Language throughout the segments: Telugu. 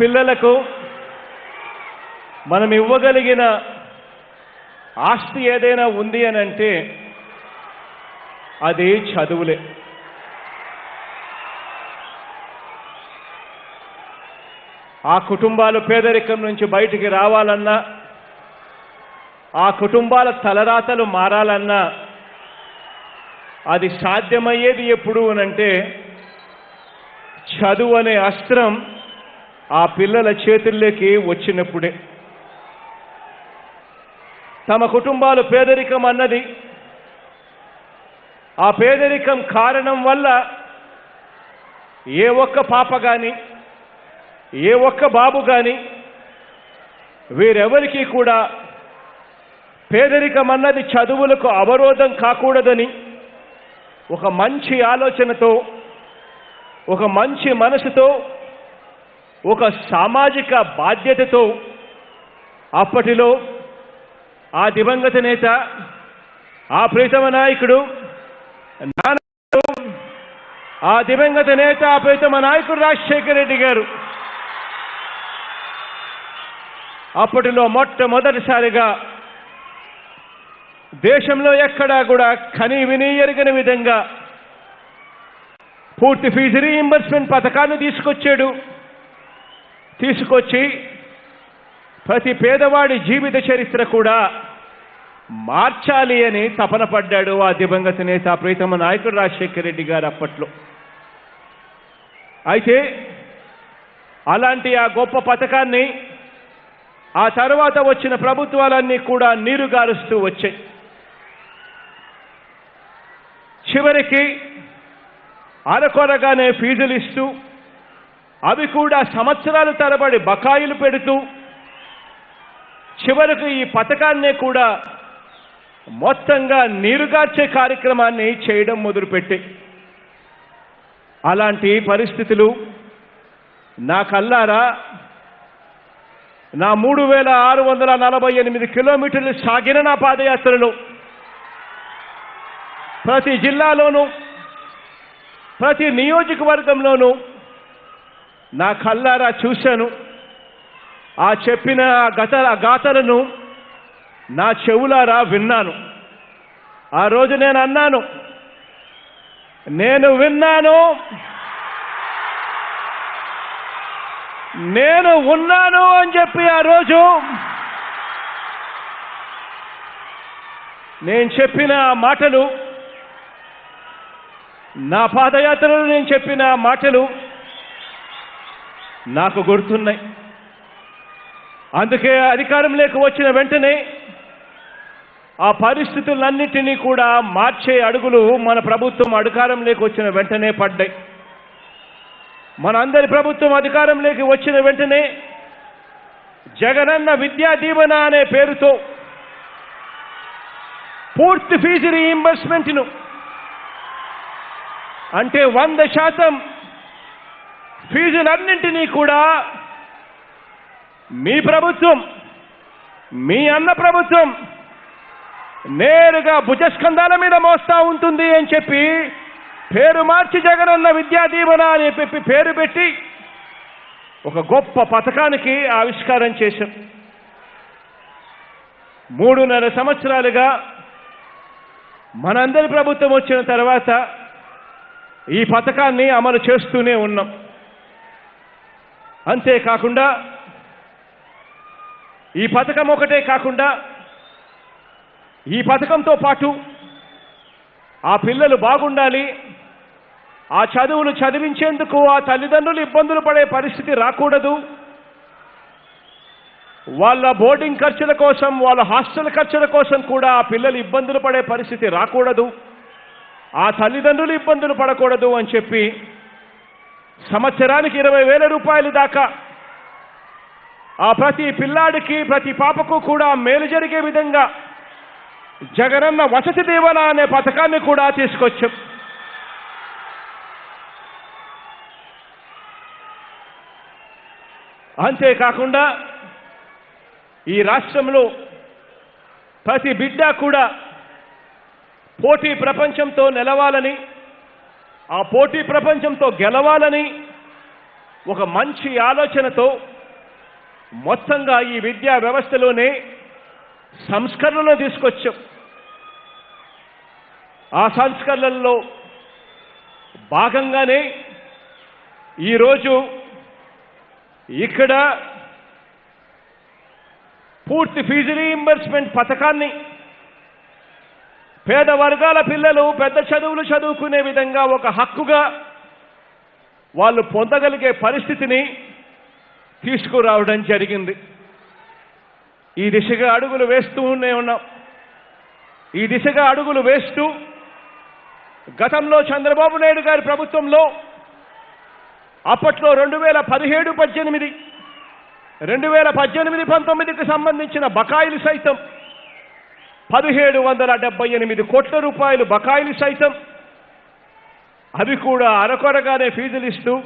పిల్లలకు మనం ఇవ్వగలిగిన ఆస్తి ఏదైనా ఉంది అని అంటే అది చదువులే. ఆ కుటుంబాలు పేదరికం నుంచి బయటికి రావాలన్నా ఆ కుటుంబాల తలరాతలు మారాలన్నా అది సాధ్యమయ్యేది ఎప్పుడు అనంటే చదువు అనే అస్త్రం ఆ పిల్లల చేతుల్లోకి వచ్చినప్పుడే. తమ కుటుంబాలు పేదరికం అన్నది. ఆ పేదరికం కారణం వల్ల ఏ ఒక్క పాప కానీ ఏ ఒక్క బాబు కానీ వీరెవరికీ కూడా పేదరికం అన్నది చదువులకు అవరోధం కాకూడదని ఒక మంచి ఆలోచనతో ఒక మంచి మనసుతో ఒక సామాజిక బాధ్యతతో అప్పటిలో ఆ దివంగత నేత ఆ ప్రీతమ నాయకుడు ఆ దివంగత నేత ఆ ప్రీతమ నాయకుడు రాజశేఖర రెడ్డి గారు అప్పటిలో మొట్టమొదటిసారిగా దేశంలో ఎక్కడా కూడా కని విని ఎరగని విధంగా పూర్తి ఫీజు రీఇంబర్స్మెంట్ పథకాన్ని తీసుకొచ్చాడు. తీసుకొచ్చి ప్రతి పేదవాడి జీవిత చరిత్ర కూడా మార్చాలి అని తపన పడ్డాడు ఆ దివంగత నేత ప్రీతమ నాయకుడు రాజశేఖర రెడ్డి గారు అప్పట్లో. అయితే అలాంటి ఆ గొప్ప పథకాన్ని ఆ తర్వాత వచ్చిన ప్రభుత్వాలన్నీ కూడా నీరు గారుస్తూ వచ్చాయి. చివరికి అరకొరగానే ఫీజులు ఇస్తూ అవి కూడా సంవత్సరాల తరబడి బకాయిలు పెడుతూ చివరకు ఈ పథకాన్నే కూడా మొత్తంగా నీరుగార్చే కార్యక్రమాన్ని చేయడం మొదలుపెట్టి. అలాంటి పరిస్థితులు నా కల్లారా నా మూడు వేల ఆరు వందల నలభై ఎనిమిది కిలోమీటర్లు సాగిన నా పాదయాత్రలో ప్రతి జిల్లాలోనూ ప్రతి నియోజకవర్గంలోనూ నా కళ్ళారా చూశాను. ఆ చెప్పిన గత గాథలను నా చెవులారా విన్నాను. ఆ రోజు నేను అన్నాను నేను విన్నాను. నేను ఉన్నాను అని చెప్పి ఆ రోజు నేను చెప్పిన మాటలు నా పాదయాత్రలో నేను చెప్పిన మాటలు నాకు గుర్తున్నాయి. అందుకే అధికారంలోకి వచ్చిన వెంటనే ఆ పరిస్థితులన్నిటినీ కూడా మార్చే అడుగులు మన ప్రభుత్వం అధికారంలోకి వచ్చిన వెంటనే పడ్డాయి. మనందరి ప్రభుత్వం అధికారంలోకి వచ్చిన వెంటనే జగనన్న విద్యా దీవెన అనే పేరుతో పూర్తి ఫీజు రీఇంబర్స్మెంట్ను అంటే వంద శాతం ఫీజులన్నింటినీ కూడా మీ ప్రభుత్వం మీ అన్న ప్రభుత్వం నేరుగా భుజస్కంధాల మీద మోస్తా ఉంటుంది అని చెప్పి పేరు మార్చి జగనన్న విద్యా దీవెన అని చెప్పి పేరు పెట్టి ఒక గొప్ప పథకానికి ఆవిష్కారం చేశాం. మూడున్నర సంవత్సరాలుగా మనందరి ప్రభుత్వం వచ్చిన తర్వాత ఈ పథకాన్ని అమలు చేస్తూనే ఉన్నాం. అంతేకాకుండా ఈ పథకం ఒకటే కాకుండా ఈ పథకంతో పాటు ఆ పిల్లలు బాగుండాలి ఆ చదువులు చదివించేందుకు ఆ తల్లిదండ్రులు ఇబ్బందులు పడే పరిస్థితి రాకూడదు. వాళ్ళ బోర్డింగ్ ఖర్చుల కోసం వాళ్ళ హాస్టల్ ఖర్చుల కోసం కూడా ఆ పిల్లలు ఇబ్బందులు పడే పరిస్థితి రాకూడదు. ఆ తల్లిదండ్రులు ఇబ్బందులు పడకూడదు అని చెప్పి సంవత్సరానికి ఇరవై వేల రూపాయలు దాకా. ఆ ప్రతి పిల్లాడికి ప్రతి పాపకు కూడా మేలు జరిగే విధంగా జగనన్న వసతి దీవెన అనే పథకాన్ని కూడా తీసుకొచ్చాం. అంతేకాకుండా ఈ రాష్ట్రంలో ప్రతి బిడ్డ కూడా పోటీ ప్రపంచంతో నిలవాలని ఆ పోటీ ప్రపంచంతో గెలవాలని ఒక మంచి ఆలోచనతో మొత్తంగా ఈ విద్యా వ్యవస్థలోనే సంస్కరణలు తీసుకొచ్చాం. ఆ సంస్కరణల్లో భాగంగానే ఈరోజు ఇక్కడ పూర్తి ఫీజు రీఎంబర్స్మెంట్ పథకాన్ని పేద వర్గాల పిల్లలు పెద్ద చదువులు చదువుకునే విధంగా ఒక హక్కుగా వాళ్ళు పొందగలిగే పరిస్థితిని తీసుకురావడం జరిగింది. ఈ దిశగా అడుగులు వేస్తూనే ఉన్నాం. ఈ దిశగా అడుగులు వేస్తూ గతంలో చంద్రబాబు నాయుడు గారి ప్రభుత్వంలో అప్పట్లో రెండు వేల పదిహేడు పద్దెనిమిది రెండు వేల పద్దెనిమిది పంతొమ్మిదికి సంబంధించిన బకాయిలు సైతం పదిహేడు వందల డెబ్బై ఎనిమిది కోట్ల రూపాయలు బకాయిలు సైతం. అవి కూడా అరకొరగానే ఫీజులు ఇస్తూ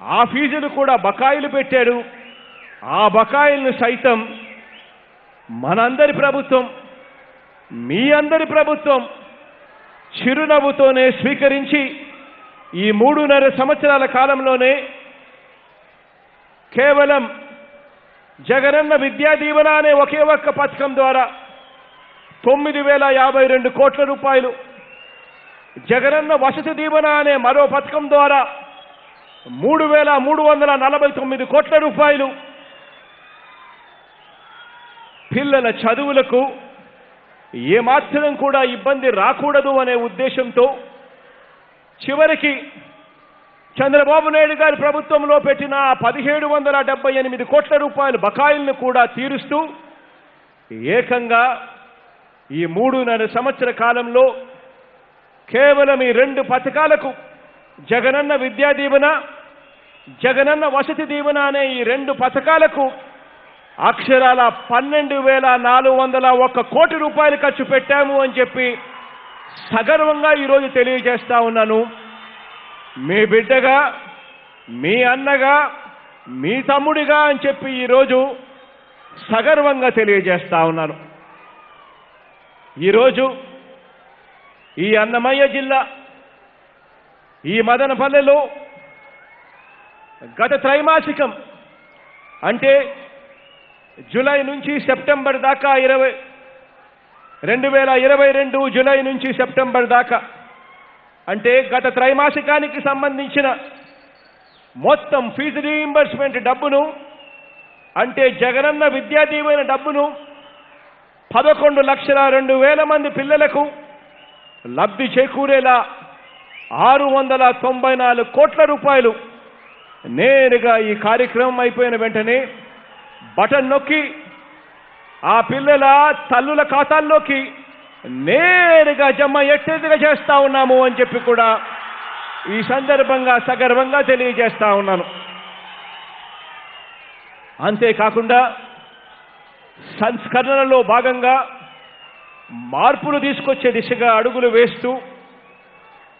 ఆ ఫీజులు కూడా బకాయిలు పెట్టాడు. ఆ బకాయిలను సైతం మనందరి ప్రభుత్వం మీ అందరి ప్రభుత్వం చిరునవ్వుతోనే స్వీకరించి ఈ మూడున్నర సంవత్సరాల కాలంలోనే కేవలం జగనన్న విద్యా దీవెన అనే ఒకే ఒక్క పథకం ద్వారా తొమ్మిది వేల యాభై రెండు కోట్ల రూపాయలు. జగనన్న వసతి దీవెన అనే మరో పథకం ద్వారా మూడు వేల మూడు వందల నలభై తొమ్మిది కోట్ల రూపాయలు. పిల్లల చదువులకు ఏమాత్రం కూడా ఇబ్బంది రాకూడదు అనే ఉద్దేశంతో చివరికి చంద్రబాబు నాయుడు గారి ప్రభుత్వంలో పెట్టిన పదిహేడు వందల డెబ్బై ఎనిమిది కోట్ల రూపాయల బకాయిలను కూడా తీరుస్తూ ఏకంగా ఈ మూడున్నర సంవత్సర కాలంలో కేవలం ఈ రెండు పథకాలకు జగనన్న విద్యా దీవెన జగనన్న వసతి దీవెన అనే ఈ రెండు పథకాలకు అక్షరాల పన్నెండు వేల నాలుగు వందల ఒక్క కోటి రూపాయలు ఖర్చు పెట్టాము అని చెప్పి సగర్వంగా ఈరోజు తెలియజేస్తా ఉన్నాను. మీ బిడ్డగా మీ అన్నగా మీ తమ్ముడిగా అని చెప్పి ఈరోజు సగర్వంగా తెలియజేస్తా ఉన్నాను. ఈరోజు ఈ అన్నమయ్య జిల్లా ఈ మదనపల్లెలో గత త్రైమాసికం అంటే జూలై నుంచి సెప్టెంబర్ దాకా ఇరవై రెండు వేల ఇరవై రెండు జూలై నుంచి సెప్టెంబర్ దాకా అంటే గత త్రైమాసికానికి సంబంధించిన మొత్తం ఫీజు రీయింబర్స్మెంట్ డబ్బును అంటే జగనన్న విద్యా దీవెన డబ్బును పదకొండు లక్షల రెండు వేల మంది పిల్లలకు లబ్ధి చేకూరేలా ఆరు వందల తొంభై నాలుగు కోట్ల రూపాయలు నేరుగా ఈ కార్యక్రమం అయిపోయిన వెంటనే బటన్ నొక్కి ఆ పిల్లల తల్లుల ఖాతాల్లోకి నేరుగా జమ ఎట్టేదిగా చేస్తా ఉన్నాము అని చెప్పి కూడా ఈ సందర్భంగా సగర్వంగా తెలియజేస్తా ఉన్నాను. అంతేకాకుండా సంస్కరణలో భాగంగా మార్పులు తీసుకొచ్చే దిశగా అడుగులు వేస్తూ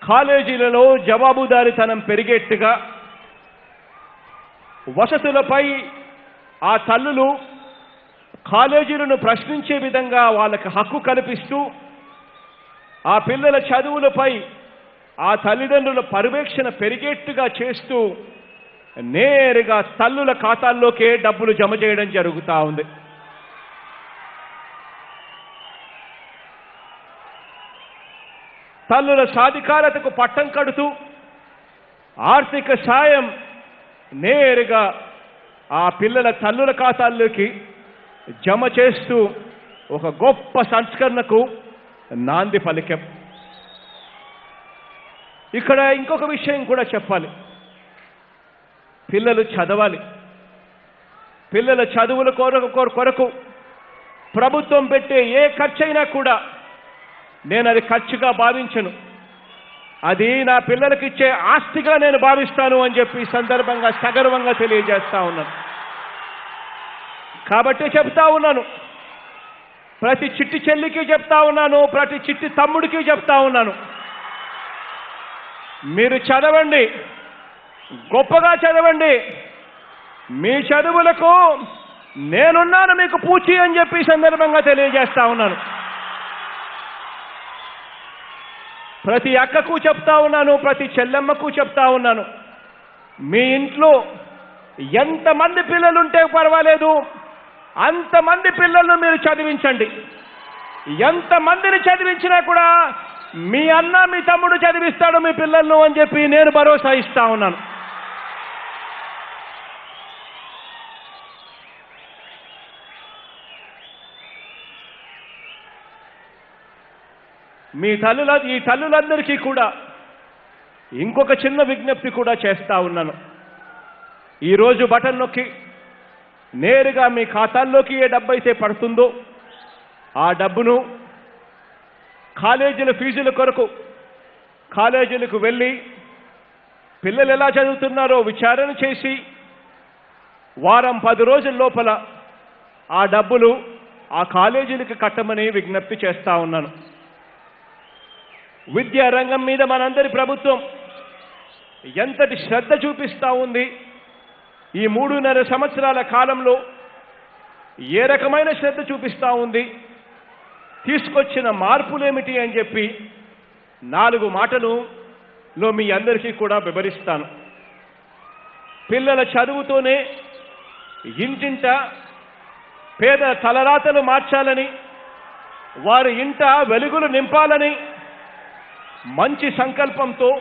కాలేజీలలో జవాబుదారీతనం పెరిగేట్టుగా వసతులపై ఆ తల్లులు కాలేజీలను ప్రశ్నించే విధంగా వాళ్ళకి హక్కు కల్పిస్తూ ఆ పిల్లల చదువులపై ఆ తల్లిదండ్రుల పర్యవేక్షణ పెరిగేట్టుగా చేస్తూ నేరుగా తల్లుల ఖాతాల్లోకే డబ్బులు జమ చేయడం జరుగుతూ ఉంది. తల్లుల సాధికారతకు పట్టం కడుతూ ఆర్థిక సాయం నేరుగా ఆ పిల్లల తల్లుల ఖాతాల్లోకి జమ చేస్తూ ఒక గొప్ప సంస్కరణకు నాంది పలికాం. ఇక్కడ ఇంకొక విషయం కూడా చెప్పాలి. పిల్లలు చదవాలి. పిల్లల చదువుల కొరకు కొరకు ప్రభుత్వం పెట్టే ఏ ఖర్చైనా కూడా నేను అది ఖర్చుగా భావించను. అది నా పిల్లలకి ఇచ్చే ఆస్తిగా నేను భావిస్తాను అని చెప్పి సందర్భంగా సగర్వంగా తెలియజేస్తా ఉన్నాను. కాబట్టి చెప్తా ఉన్నాను. ప్రతి చిట్టి చెల్లికి చెప్తా ఉన్నాను ప్రతి చిట్టి తమ్ముడికి చెప్తా ఉన్నాను. మీరు చదవండి గొప్పగా చదవండి. మీ చదువులకు నేనున్నాను మీకు పూచి అని చెప్పి సందర్భంగా తెలియజేస్తా ఉన్నాను. ప్రతి అక్కకు చెప్తా ఉన్నాను ప్రతి చెల్లెమ్మకు చెప్తా ఉన్నాను. మీ ఇంట్లో ఎంతమంది పిల్లలుంటే పర్వాలేదు అంతమంది పిల్లలను మీరు చదివించండి. ఎంతమందిని చదివించినా కూడా మీ అన్న మీ తమ్ముడు చదివిస్తాడు మీ పిల్లలను అని చెప్పి నేను భరోసా ఇస్తా ఉన్నాను. మీ తల్లుల ఈ తల్లులందరికీ కూడా ఇంకొక చిన్న విజ్ఞప్తి కూడా చేస్తా ఉన్నాను. ఈరోజు బటన్ నొక్కి నేరుగా మీ ఖాతాల్లోకి ఏ డబ్బు అయితే పడుతుందో ఆ డబ్బును కాలేజీల ఫీజుల కొరకు కాలేజీలకు వెళ్ళి పిల్లలు ఎలా చదువుతున్నారో విచారణ చేసి వారం పది రోజుల లోపల ఆ డబ్బులు ఆ కాలేజీలకు కట్టమని విజ్ఞప్తి చేస్తా ఉన్నాను. విద్యా రంగం మీద మనందరి ప్రభుత్వం ఎంతటి శ్రద్ధ చూపిస్తూ ఉంది? ఈ మూడున్నర సంవత్సరాల కాలంలో ఏ రకమైన శ్రద్ధ చూపిస్తా ఉంది? తీసుకొచ్చిన మార్పులేమిటి అని చెప్పి నాలుగు మాటలు లో మీ అందరికీ కూడా వివరిస్తాను. పిల్లల చదువుతోనే ఇంటింట పేద తలరాతలు మార్చాలని వారి ఇంట వెలుగులు నింపాలని మంచి సంకల్పంతో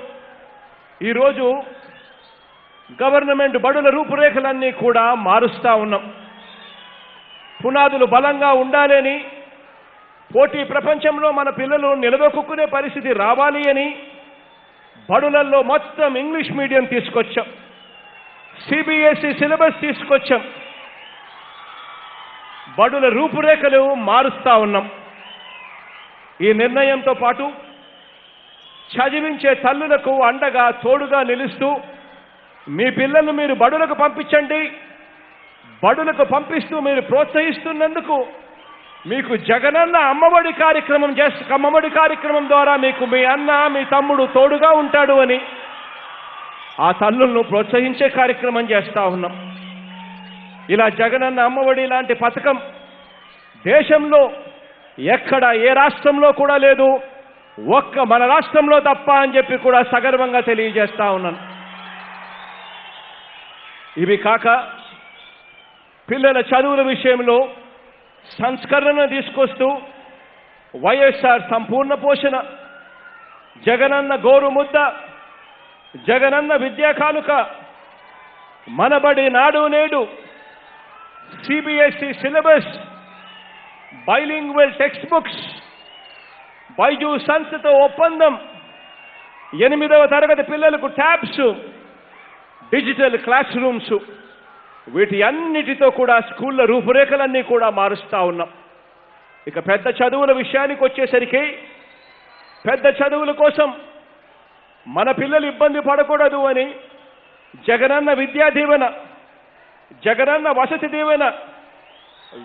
ఈరోజు గవర్నమెంట్ బడుల రూపురేఖలన్నీ కూడా మారుస్తా ఉన్నాం. పునాదులు బలంగా ఉండాలని పోటీ ప్రపంచంలో మన పిల్లలు నిలదొక్కునే పరిస్థితి రావాలి అని బడులల్లో మొత్తం ఇంగ్లీష్ మీడియం తీసుకొచ్చాం. సిబిఎస్ఈ సిలబస్ తీసుకొచ్చాం. బడుల రూపురేఖలు మారుస్తా ఉన్నాం. ఈ నిర్ణయంతో పాటు చదివించే తల్లులకు అండగా తోడుగా నిలుస్తూ మీ పిల్లలను మీరు బడులకు పంపించండి. బడులకు పంపిస్తూ మీరు ప్రోత్సహిస్తున్నందుకు మీకు జగనన్న అమ్మఒడి కార్యక్రమం చేస్తే అమ్మఒడి కార్యక్రమం ద్వారా మీకు మీ అన్న మీ తమ్ముడు తోడుగా ఉంటాడు అని ఆ తల్లులను ప్రోత్సహించే కార్యక్రమం చేస్తా ఉన్నాం. ఇలా జగనన్న అమ్మఒడి లాంటి పథకం దేశంలో ఎక్కడ ఏ రాష్ట్రంలో కూడా లేదు. ఒక్క మన రాష్ట్రంలో తప్ప అని చెప్పి కూడా సగర్వంగా తెలియజేస్తా ఉన్నాను. ఇవి కాక పిల్లల చదువుల విషయంలో సంస్కరణ తీసుకొస్తూ వైఎస్ఆర్ సంపూర్ణ పోషణ జగనన్న గోరు ముద్ద జగనన్న విద్యా కానుక మనబడి నాడు నేడు CBSE syllabus bilingual text books Byju సంస్థతో ఒప్పందం. ఎనిమిదవ తరగతి పిల్లలకు ట్యాబ్స్ డిజిటల్ క్లాస్ రూమ్స్. వీటి అన్నిటితో కూడా స్కూళ్ళ రూపురేఖలన్నీ కూడా మారుస్తా ఉన్నాం. ఇక పెద్ద చదువుల విషయానికి వచ్చేసరికి పెద్ద చదువుల కోసం మన పిల్లలు ఇబ్బంది పడకూడదు అని జగనన్న విద్యా దీవెన జగనన్న వసతి దీవెన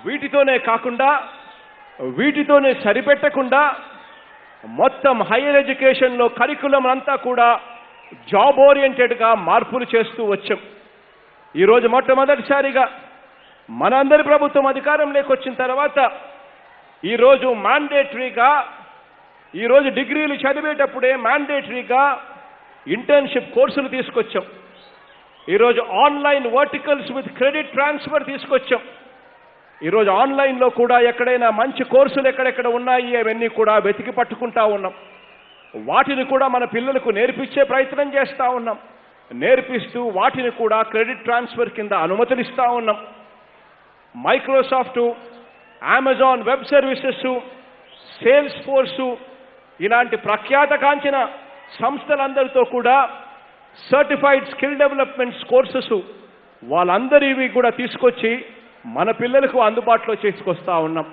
వీటితోనే కాకుండా వీటితోనే సరిపెట్టకుండా మొత్తం హైయర్ ఎడ్యుకేషన్లో కరికులం అంతా కూడా జాబ్ ఓరియంటెడ్గా మార్పులు చేస్తూ వచ్చాం. ఈరోజు మొట్టమొదటిసారిగా మనందరి ప్రభుత్వం అధికారంలోకి వచ్చిన తర్వాత ఈరోజు మ్యాండేటరీగా ఈరోజు డిగ్రీలు చదివేటప్పుడే మ్యాండేటరీగా ఇంటర్న్షిప్ కోర్సులు తీసుకొచ్చాం. ఈరోజు online verticals with credit transfer తీసుకొచ్చాం. ఈరోజు ఆన్లైన్లో కూడా ఎక్కడైనా మంచి కోర్సులు ఎక్కడెక్కడ ఉన్నాయి అవన్నీ కూడా వెతికి పట్టుకుంటా ఉన్నాం. వాటిని కూడా మన పిల్లలకు నేర్పించే ప్రయత్నం చేస్తూ ఉన్నాం. నేర్పిస్తూ వాటిని కూడా క్రెడిట్ ట్రాన్స్ఫర్ కింద అనుమతులు ఇస్తూ ఉన్నాం. Microsoft Amazon web services Salesforce ఇలాంటి ప్రఖ్యాతకాంచిన సంస్థలందరితో కూడా సర్టిఫైడ్ స్కిల్ డెవలప్మెంట్స్ కోర్సెస్ వాళ్ళందరివి కూడా తీసుకొచ్చి మన పిల్లలకు అందుబాటులో చేసుకొస్తా ఉన్నాం.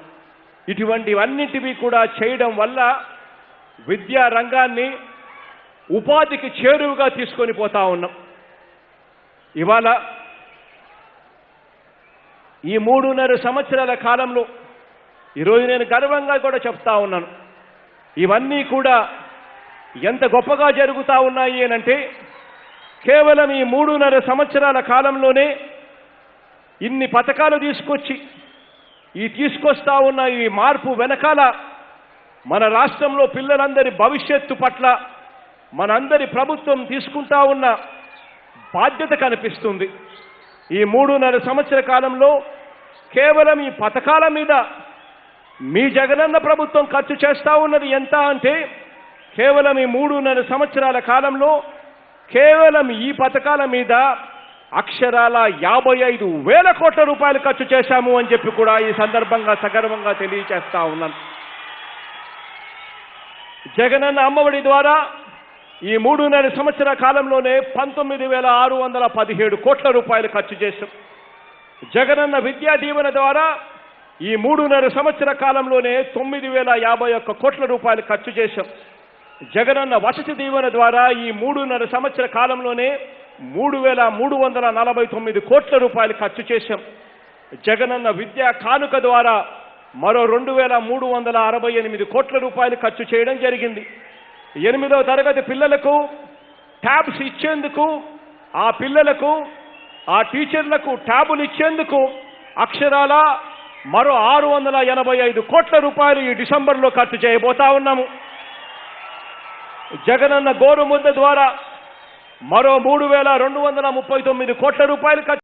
ఇటువంటివన్నిటివి కూడా చేయడం వల్ల విద్యా రంగాన్ని ఉపాధికి చేరువుగా తీసుకొని పోతా ఉన్నాం. ఇవాళ ఈ మూడున్నర సంవత్సరాల కాలంలో ఈరోజు నేను గర్వంగా కూడా చెప్తా ఉన్నాను. ఇవన్నీ కూడా ఎంత గొప్పగా జరుగుతూ ఉన్నాయి అంటే కేవలం ఈ మూడున్నర సంవత్సరాల కాలంలోనే ఇన్ని పథకాలు తీసుకొచ్చి ఈ తీసుకొస్తా ఉన్న ఈ మార్పు వెనకాల మన రాష్ట్రంలో పిల్లలందరి భవిష్యత్తు పట్ల మనందరి ప్రభుత్వం తీసుకుంటా ఉన్న బాధ్యత కనిపిస్తుంది. ఈ మూడున్నర సంవత్సర కాలంలో కేవలం ఈ పథకాల మీద మీ జగనన్న ప్రభుత్వం ఖర్చు చేస్తా ఉన్నది ఎంత అంటే కేవలం ఈ మూడున్నర సంవత్సరాల కాలంలో కేవలం ఈ పథకాల మీద అక్షరాల యాభై ఐదు వేల కోట్ల రూపాయలు ఖర్చు చేశాము అని చెప్పి కూడా ఈ సందర్భంగా సగర్వంగా తెలియచేస్తా ఉన్నాను. జగనన్న అమ్మఒడి ద్వారా ఈ మూడున్నర సంవత్సర కాలంలోనే పంతొమ్మిది వేల ఆరు వందల పదిహేడు కోట్ల రూపాయలు ఖర్చు చేశాం. జగనన్న విద్యా దీవెన ద్వారా ఈ మూడున్నర సంవత్సర కాలంలోనే తొమ్మిది వేల యాభై ఒక్క కోట్ల రూపాయలు ఖర్చు చేశాం. జగనన్న వసతి దీవెన ద్వారా ఈ మూడున్నర సంవత్సర కాలంలోనే మూడు వేల మూడు వందల నలభై తొమ్మిది కోట్ల రూపాయలు ఖర్చు చేశాం. జగనన్న విద్యా కానుక ద్వారా మరో రెండు వేల మూడు వందల అరవై ఎనిమిది కోట్ల రూపాయలు ఖర్చు చేయడం జరిగింది. ఎనిమిదవ తరగతి పిల్లలకు ట్యాబ్స్ ఇచ్చేందుకు ఆ పిల్లలకు ఆ టీచర్లకు ట్యాబులు ఇచ్చేందుకు అక్షరాల మరో ఆరు వందల ఎనభై ఐదు కోట్ల రూపాయలు ఈ డిసెంబర్లో ఖర్చు చేయబోతా ఉన్నాము. జగనన్న గోరుముద్ద ద్వారా మరో మూడు వేల రెండు వందల ముప్పై తొమ్మిది కోట్ల రూపాయలు ఖర్చు